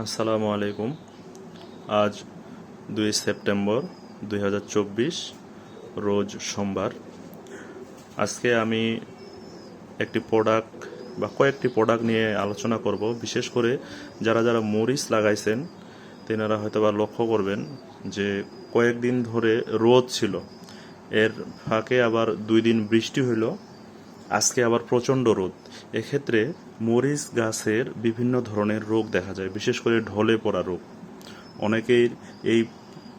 আসসালামু আলাইকুম। আজ দুই সেপ্টেম্বর দুই হাজার চব্বিশ, রোজ সোমবার। আজকে আমি একটি প্রোডাক্ট বা কয়েকটি প্রোডাক্ট নিয়ে আলোচনা করব। বিশেষ করে যারা যারা মরিচ লাগাইছেন, তেনারা হয়তো বা লক্ষ্য করবেন যে কয়েকদিন ধরে রোদ ছিল। এর ফাঁকে আবার দুই দিন বৃষ্টি হইল। আজকে আবার প্রচণ্ড রোদ। এক্ষেত্রে মরিচ গাছের বিভিন্ন ধরনের রোগ দেখা যায়, বিশেষ করে ঢলে পড়া রোগ। অনেকেই এই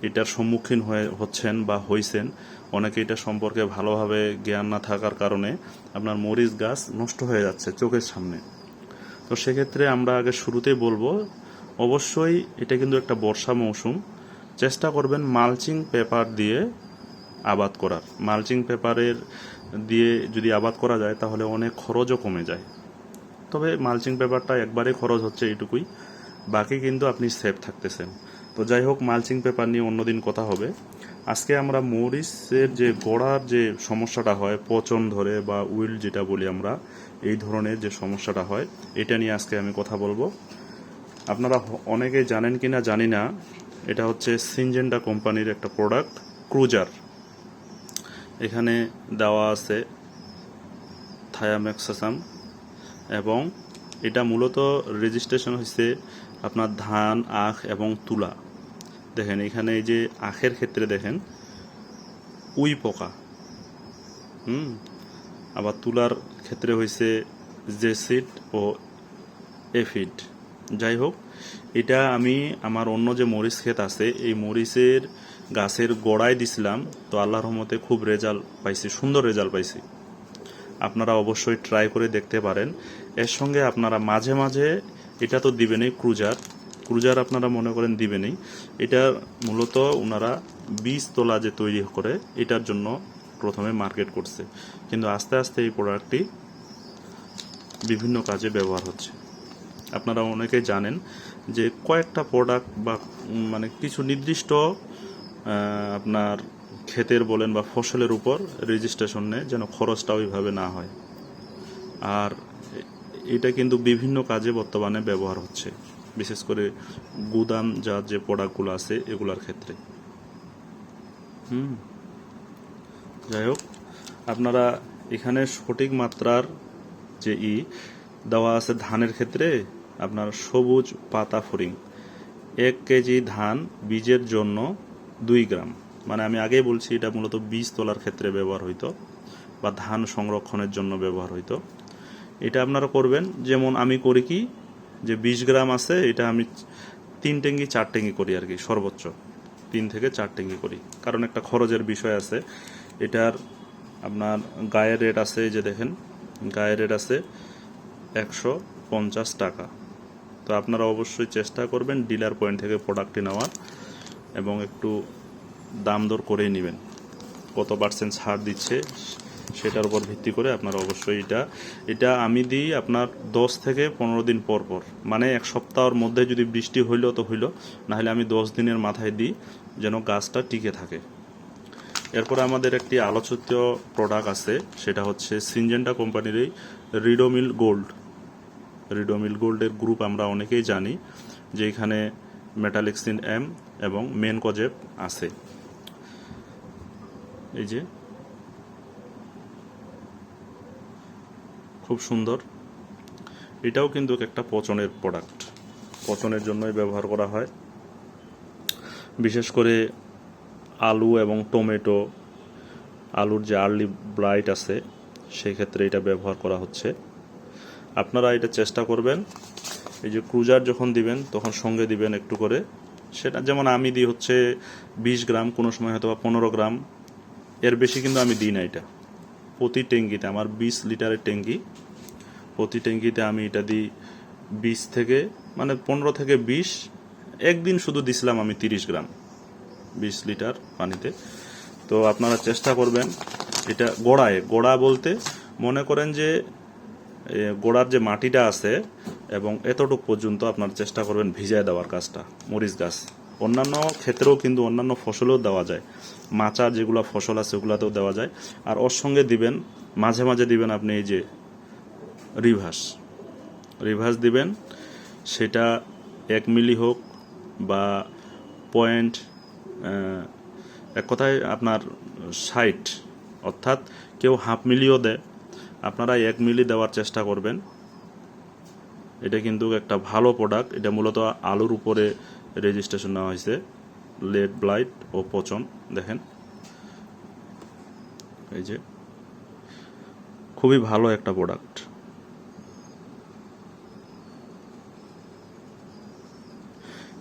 এটার সম্মুখীন হয়ে হচ্ছেন বা হইছেন। অনেকে এটা সম্পর্কে ভালোভাবে জ্ঞান না থাকার কারণে আপনার মরিচ গাছ নষ্ট হয়ে যাচ্ছে চোখের সামনে। তো সেক্ষেত্রে আমরা আগে শুরুতেই বলব, অবশ্যই এটা কিন্তু একটা বর্ষা মৌসুম। চেষ্টা করবেন মালচিং পেপার দিয়ে আবাদ করার। মালচিং পেপারের দিয়ে যদি আবাদ করা যায়, তাহলে অনেক খরচও কমে যায়। তবে মালচিং পেপারটা একবারে খরচ হচ্ছে এইটুকুই। বাকি কিন্তু আপনি সেফ থাকতেছেন। তো যাই হোক, মালচিং পেপার নিয়ে অন্যদিন কথা হবে। আজকে আমরা মরিচের যে গোড়ার যে সমস্যাটা হয়, পচন ধরে বা উইল যেটা বলি আমরা, এই ধরনের যে সমস্যাটা হয়, এটা নিয়ে আজকে আমি কথা বলব। আপনারা অনেকেই জানেন কি না জানি না, এটা হচ্ছে সিনজেন্ডা কোম্পানির একটা প্রোডাক্ট, ক্রুজার। এখানে দেওয়া আছে থায়ামেক্সাসাম এবং এটা মূলত রেজিস্ট্রেশন হয়েছে আপনার ধান, আখ এবং তুলা। দেখেন, এখানে এই যে আখের ক্ষেত্রে দেখেন, উই পোকা। হুম? আবার তুলার ক্ষেত্রে হয়েছে জেসিড ও এফিড। যাই হোক, এটা আমি আমার অন্য যে মরিচ ক্ষেত আছে, এই মরিচের গাছের গোড়ায় দিছিলাম, তো আল্লাহর রহমতে খুব রেজাল্ট পাইছি, সুন্দর রেজাল্ট পাইছি। আপনারা অবশ্যই ট্রাই করে দেখতে পারেন। এর সঙ্গে আপনারা মাঝে মাঝে, এটা তো দিবেনই ক্রুজার ক্রুজার আপনারা মনে করেন দিবেনই। এটা মূলত ওনারা বীজ তোলা যে তৈরি করে, এটার জন্য প্রথমে মার্কেট করছে। কিন্তু আস্তে আস্তে এই প্রোডাক্টটি বিভিন্ন কাজে ব্যবহার হচ্ছে। আপনারা অনেকেই জানেন যে কয়েকটা প্রোডাক্ট বা মানে কিছু নির্দিষ্ট আপনার ক্ষেতের বলেন বা ফসলের উপর রেজিস্ট্রেশন যেন খরচটা ওইভাবে না হয়। আর এটা কিন্তু বিভিন্ন কাজে বর্তমানে ব্যবহার হচ্ছে, বিশেষ করে গুদাম যা যে প্রোডাক্টগুলো আছে এগুলার ক্ষেত্রে। হুম, যাই হোক, আপনারা এখানে সঠিক মাত্রার যে ই দেওয়া আছে ধানের ক্ষেত্রে, আপনার সবুজ পাতা ফরিং এক কেজি ধান বীজের জন্য দুই গ্রাম। মানে আমি আগেই বলছি, এটা মূলত বীজ তোলার ক্ষেত্রে ব্যবহার হইতো বা ধান সংরক্ষণের জন্য ব্যবহার হইতো। এটা আপনারা করবেন, যেমন আমি করি কি, যে বিশ গ্রাম আছে, এটা আমি তিন টেঙ্গি, চার টেঙ্গি করি আর কি, সর্বোচ্চ। তিন থেকে চার টেঙ্গি করি। কারণ একটা খরচের বিষয় আছে। এটার আপনার গায়ের রেট আছে যে দেখেন, গায়ের রেট আছে একশো পঞ্চাশ টাকা। তো আপনারা অবশ্যই চেষ্টা করবেন, ডিলার পয়েন্ট থেকে প্রোডাক্টটি নেওয়ার। এবং একটু দাম দর করেই নেবেন। কত পার্সেন্ট ছাড় দিচ্ছে সেটার উপর ভিত্তি করে আপনার অবশ্যই এটা এটা আমি দিই আপনার দশ থেকে পনেরো দিন পর পর। মানে এক সপ্তাহের মধ্যে যদি বৃষ্টি হইল তো হইল, নাহলে আমি দশ দিনের মাথায় দিই যেন গাছটা টিকে থাকে। এরপরে আমাদের একটি আলোচিত প্রোডাক্ট আছে, সেটা হচ্ছে সিনজেন্টা কোম্পানির এই রিডোমিল গোল্ড রিডোমিল গোল্ডের গ্রুপ আমরা অনেকেই জানি, যে এখানে মেটালিক্সিন এম এবং মেন কজেপ আছে। এই যে। খুব সুন্দর। এটাও কিন্তু একটা পচনের প্রোডাক্ট পচনের জন্যই ব্যবহার করা হয়। বিশেষ করে আলু এবং টমেটো, আলুর যে আর্লি ব্লাইট আছে সেই ক্ষেত্রে এটা ব্যবহার করা হচ্ছে। আপনারা এটা চেষ্টা করবেন। এই যে ক্রুজার যখন দিবেন, তখন সঙ্গে দিবেন একটু করে। সেটা যেমন আমি দিই হচ্ছে বিশ গ্রাম, কোনো সময় হয়তো বা পনেরো গ্রাম। এর বেশি কিন্তু আমি দিই না এটা। প্রতি ট্যাঙ্কিতে আমার বিশ লিটারের ট্যাঙ্কি প্রতি ট্যাঙ্কিতে আমি এটা দিই বিশ থেকে মানে পনেরো থেকে বিশ। একদিন শুধু দিছিলাম আমি তিরিশ গ্রাম, বিশ লিটার পানিতে। তো আপনারা চেষ্টা করবেন এটা গোড়ায়। গোড়া বলতে মনে করেন যে গোড়ার যে মাটিটা আছে এবং এতটুক পর্যন্ত আপনার চেষ্টা করবেন ভিজায় দেওয়ার কাজটা, মরিচ গাছ। অন্যান্য ক্ষেত্রেও কিন্তু অন্যান্য ফসলেও দেওয়া যায়। মাচার যেগুলো ফসল আছে ওগুলাতেও দেওয়া যায়। আর ওর সঙ্গে দিবেন, মাঝে মাঝে দিবেন আপনি এই যে রিভাস। রিভাস দিবেন, সেটা এক মিলি হোক বা পয়েন্ট এক কথায় আপনার ষাট, অর্থাৎ কেউ হাফ মিলিও দেয়। আপনারা এক মিলি দেওয়ার চেষ্টা করবেন। এটা কিন্তু একটা ভালো প্রোডাক্ট এটা মূলত আলুর উপরে রেজিস্ট্রেশন নেওয়া হয়েছে। লেড ব্লাইট ও পচন, দেখেন। এই যে, খুবই ভালো একটা প্রোডাক্ট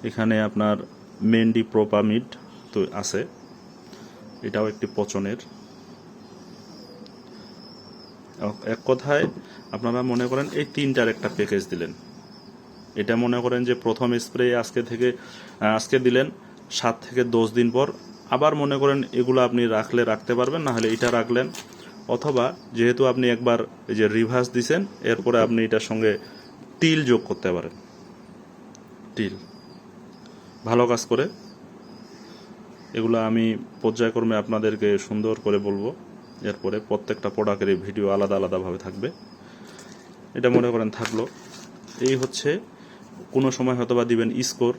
এখানে আপনার মেন্ডি প্রোপামিড তো আছে। এটাও একটি পচনের। এক কথায় আপনারা মনে করেন এই তিনটার একটা প্যাকেজ দিলেন। এটা মনে করেন যে প্রথম স্প্রে আজকে থেকে আজকে দিলেন, সাত থেকে দশ দিন পর। আবার মনে করেন এগুলো আপনি রাখলে রাখতে পারবেন, না হলে এটা রাখলেন। অথবা যেহেতু আপনি একবার এই যে রিভার্স দিছেন, এরপরে আপনি এটার সঙ্গে তিল যোগ করতে পারেন। তিল। ভালো কাজ করে। এগুলো আমি পর্যায়ক্রমে আপনাদেরকে সুন্দর করে বলব। এরপরে প্রত্যেকটা প্রোডাক্টের ভিডিও আলাদা আলাদাভাবে থাকবে। এটা মনে করেন থাকল। এই হচ্ছে, কোনো সময় হয়তো বা দিবেন স্কোর।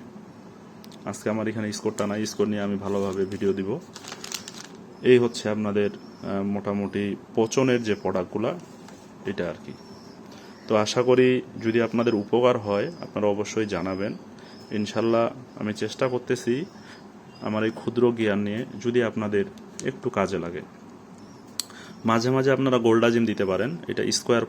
আজকে আমার এখানে স্কোরটা নাই, স্কোর নিয়ে আমি ভালোভাবে ভিডিও দিব। এই হচ্ছে আপনাদের মোটামুটি পচনের যে প্রোডাক্টগুলো, এটা আর কি। তো আশা করি যদি আপনাদের উপকার হয়, আপনারা অবশ্যই জানাবেন। ইনশাল্লাহ আমি চেষ্টা করতেছি আমার এই ক্ষুদ্র জ্ঞান নিয়ে যদি আপনাদের একটু কাজে লাগে। মাঝে মাঝে আপনারা গোল্ডাজিম দিতে পারেন। এটা স্কোয়ার